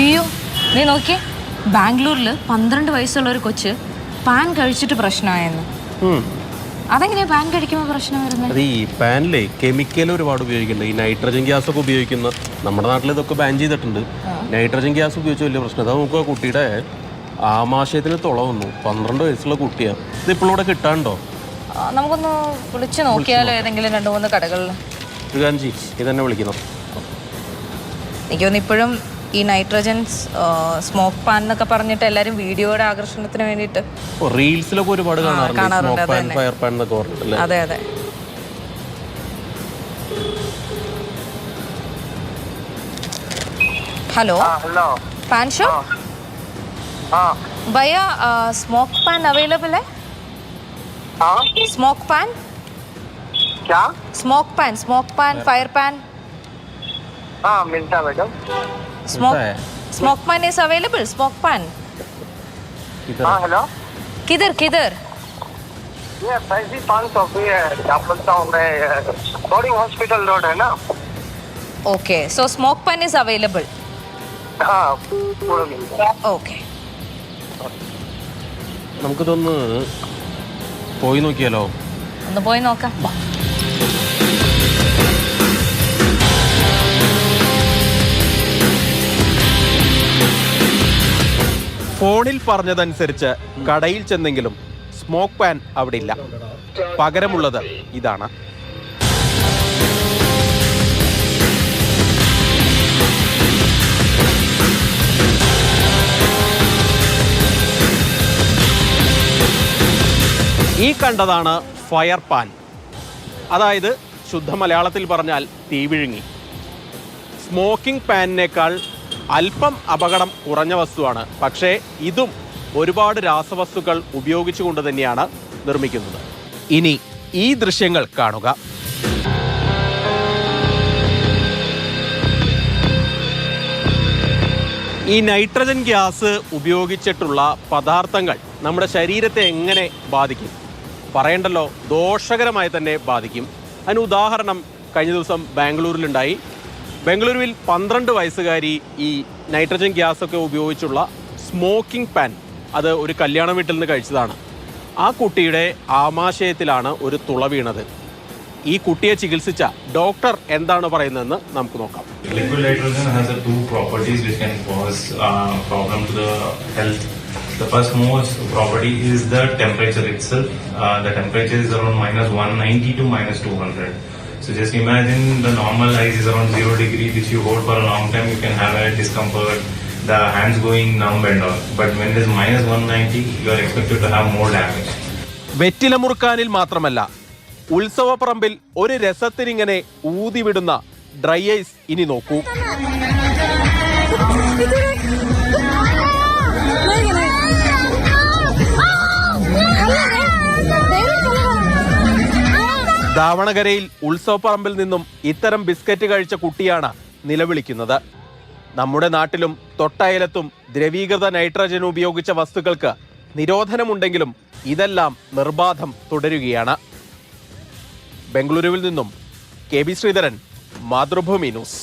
അയ്യോ നീ നോക്കിയേ ബാംഗ്ലൂരിൽ പന്ത്രണ്ട് വയസ്സുള്ള ഒരു കൊച്ച് പാൻ കഴിച്ചിട്ട് പ്രശ്നമായെന്ന്. അതെങ്ങനെയാ പാൻ കഴിക്കുമ്പോൾ പ്രശ്നം വരുന്നത് അത് ഈ പാനിലെ കെമിക്കൽ ഒരുപാട് ഉപയോഗിക്കുന്നുണ്ട്. ഈ നൈട്രജൻ ഗ്യാസ് ഒക്കെ ഉപയോഗിക്കുന്ന നമ്മുടെ നാട്ടിൽ ഇതൊക്കെ ബാൻ ചെയ്തിട്ടുണ്ട്. നൈട്രജൻ ഗ്യാസ് ഉപയോഗിച്ച വലിയ പ്രശ്നം. അത് നമുക്ക് ആ കുട്ടിയുടെ ആമാശയത്തിന് തുള വന്നു. പന്ത്രണ്ട് വയസ്സുള്ള കുട്ടിയാണ് ഇത് ഇപ്പോഴും ഇവിടെ കിട്ടാണ്ടോ നമുക്കൊന്ന് വിളിച്ചു നോക്കിയാലോ ഏതെങ്കിലും രണ്ട് മൂന്ന് കടകളിൽ ഇത് തന്നെ വിളിക്കണം എനിക്ക് തോന്നുന്നു ഇപ്പോഴും ഈ നൈട്രജൻ സ്മോക്ക് പാൻ എന്നൊക്കെ പറഞ്ഞിട്ട് എല്ലാരും വീഡിയോയുടെ ആകർഷണത്തിന് വേണ്ടിയിട്ട് റീൽസിലൊക്കെ ഒരുപാട് കാണാറുണ്ട്. അതെ അതെ. ഹലോ? പാൻ ഷോ ഭയ smoke paan available smoke paan smoke paan smoke paan fire paan fire paan हाँ स्मोक है? Smoke pan is available smoke pan ഇതാ. हाँ हेलो किधर किधर ये पैसी पान सौ की है क्या बोलता हूँ मैं बोर्डिंग हॉस्पिटल रोड है ना okay so smoke pan is available हाँ पूरा मिलता है ओके നമുക്കിതൊന്ന് പോയി നോക്കിയാലോ ഒന്ന് പോയി നോക്കാം ഫോണിൽ പറഞ്ഞതനുസരിച്ച് കടയിൽ ചെന്നെങ്കിലും സ്മോക്ക് പാൻ അവിടെ ഇല്ല പകരമുള്ളത് ഇതാണ്. ഈ കണ്ടതാണ് ഫയർ പാൻ. അതായത് ശുദ്ധ മലയാളത്തിൽ പറഞ്ഞാൽ തീവിഴുങ്ങി സ്മോക്കിംഗ് പാനിനേക്കാൾ അല്പം അപകടം കുറഞ്ഞ വസ്തുവാണ്. പക്ഷേ ഇതും ഒരുപാട് രാസവസ്തുക്കൾ ഉപയോഗിച്ചുകൊണ്ട് തന്നെയാണ് നിർമ്മിക്കുന്നത്. ഇനി ഈ ദൃശ്യങ്ങൾ കാണുക. ഈ നൈട്രജൻ ഗ്യാസ് ഉപയോഗിച്ചിട്ടുള്ള പദാർത്ഥങ്ങൾ നമ്മുടെ ശരീരത്തെ എങ്ങനെ ബാധിക്കും? പറയണ്ടല്ലോ ദോഷകരമായി തന്നെ ബാധിക്കും. അതിന് ഉദാഹരണം കഴിഞ്ഞ ദിവസം ബാംഗ്ലൂരിലുണ്ടായി. ബംഗളൂരുവിൽ പന്ത്രണ്ട് വയസ്സുകാരി ഈ നൈട്രജൻ ഗ്യാസൊക്കെ ഉപയോഗിച്ചുള്ള സ്മോക്കിംഗ് പാൻ അത് ഒരു കല്യാണ വീട്ടിൽ നിന്ന് കഴിച്ചതാണ്. ആ കുട്ടിയുടെ ആമാശയത്തിലാണ് ഒരു തുള വീണത്. ഈ കുട്ടിയെ ചികിത്സിച്ച ഡോക്ടർ എന്താണ് പറയുന്നതെന്ന് നമുക്ക് നോക്കാം. Liquid nitrogen has a two properties which can cause problem to the health the first most property is the temperature itself the temperature is around minus one ninety two minus two hundred So just imagine the normal ice is around zero degree which you hold for a long time, you can have a discomfort, the hands going numb and all. But when it is minus 190, you are expected to have more damage. വെറ്റില മുറുക്കാനിൽ മാത്രമല്ല ഉത്സവപ്പറമ്പിൽ ഒരു രസത്തിനിങ്ങനെ ഊതിവിടുന്ന dry ice ഇനി നോക്കൂ ദാവണഗരയിൽ ഉത്സവപ്പറമ്പിൽ നിന്നും ഇത്തരം biscuit കഴിച്ച കുട്ടിയാണ് നിലവിളിക്കുന്നത്. നമ്മുടെ നാട്ടിലും തൊട്ടയലത്തും ദ്രവീകൃത നൈട്രജൻ ഉപയോഗിച്ച വസ്തുക്കൾക്ക് നിരോധനമുണ്ടെങ്കിലും ഇതെല്ലാം നിർബാധം തുടരുകയാണ്. ബംഗളൂരുവിൽ നിന്നും K B Sreedharan Mathrubhumi news.